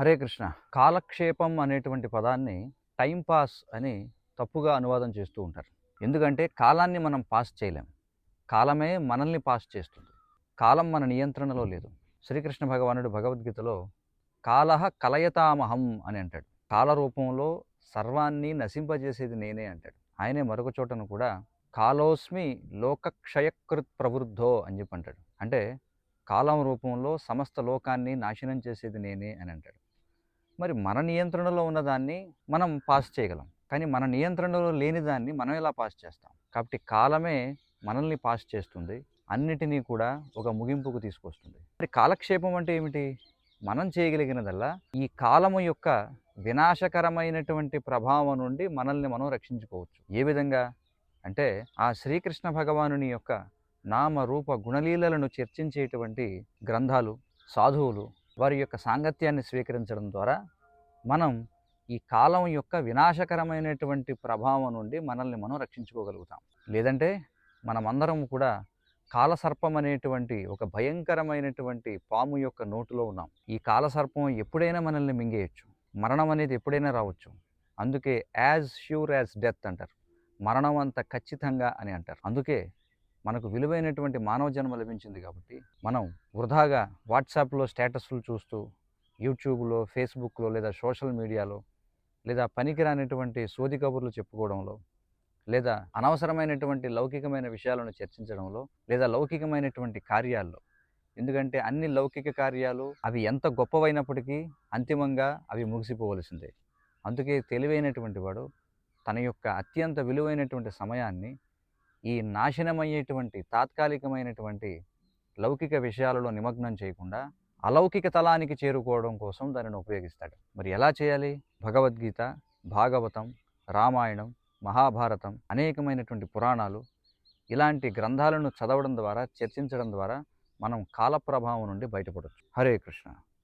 హరే కృష్ణ. కాలక్షేపం అనేటువంటి పదాన్ని టైం పాస్ అని తప్పుగా అనువాదం చేస్తూ ఉంటారు. ఎందుకంటే కాలాన్ని మనం పాస్ చేయలేం. కాలమే మనల్ని పాస్ చేస్తుంది. కాలం మన నియంత్రణలో లేదు. శ్రీకృష్ణ భగవానుడు భగవద్గీతలో కాల కలయతామహం అని అంటాడు. కాల రూపంలో సర్వాన్ని నశింపజేసేది నేనే అంటాడు. ఆయనే మరొక చోటను కూడా కాలోస్మి లోకక్షయకృత్ ప్రవృద్ధో అని చెప్పి అంటాడు. అంటే కాలం రూపంలో సమస్త లోకాన్ని నాశనం చేసేది నేనే అని అంటాడు. మరి మన నియంత్రణలో ఉన్నదాన్ని మనం పాస్ చేయగలం. కానీ మన నియంత్రణలో లేని దాన్ని మనం ఎలా పాస్ చేస్తాం? కాబట్టి కాలమే మనల్ని పాస్ చేస్తుంది. అన్నిటినీ కూడా ఒక ముగింపుకు తీసుకొస్తుంది. మరి కాలక్షేపం అంటే ఏమిటి? మనం చేయగలిగినదల్లా ఈ కాలము యొక్క వినాశకరమైనటువంటి ప్రభావం నుండి మనల్ని మనం రక్షించుకోవచ్చు. ఏ విధంగా? అంటే ఆ శ్రీకృష్ణ భగవానుని యొక్క నామ రూప గుణలీలలను చర్చించేటువంటి గ్రంథాలు సాధువులు వారి యొక్క సాంగత్యాన్ని స్వీకరించడం ద్వారా మనం ఈ కాలం యొక్క వినాశకరమైనటువంటి ప్రభావం నుండి మనల్ని మనం రక్షించుకోగలుగుతాం. లేదంటే మనమందరం కూడా కాలసర్పం అనేటువంటి ఒక భయంకరమైనటువంటి పాము యొక్క నోటులో ఉన్నాం. ఈ కాలసర్పం ఎప్పుడైనా మనల్ని మింగేయచ్చు. మరణం అనేది ఎప్పుడైనా రావచ్చు. అందుకే యాజ్ ష్యూర్ యాజ్ డెత్ అంటారు. మరణం అంత ఖచ్చితంగా అని అంటారు. అందుకే మనకు విలువైనటువంటి మానవ జన్మ లభించింది కాబట్టి మనం వృధాగా వాట్సాప్లో స్టేటస్లు చూస్తూ యూట్యూబ్లో ఫేస్బుక్లో లేదా సోషల్ మీడియాలో లేదా పనికిరానిటువంటి సోది కబుర్లు చెప్పుకోవడంలో లేదా అనవసరమైనటువంటి లౌకికమైన విషయాలను చర్చించడంలో లేదా లౌకికమైనటువంటి కార్యాల్లో. ఎందుకంటే అన్ని లౌకిక కార్యాలు అవి ఎంత గొప్పవైనప్పటికీ అంతిమంగా అవి ముగిసిపోవలసిందే. అందుకే తెలివైనటువంటి వాడు తన యొక్క అత్యంత విలువైనటువంటి సమయాన్ని ఈ నాశనమయ్యేటువంటి తాత్కాలికమైనటువంటి లౌకిక విషయాలలో నిమగ్నం చేయకుండా అలౌకిక తలానికి చేరుకోవడం కోసం దానిని ఉపయోగిస్తాడు. మరి ఎలా చేయాలి? భగవద్గీత భాగవతం రామాయణం మహాభారతం అనేకమైనటువంటి పురాణాలు ఇలాంటి గ్రంథాలను చదవడం ద్వారా చర్చించడం ద్వారా మనం కాల ప్రభావం నుండి బయటపడవచ్చు హరే కృష్ణ.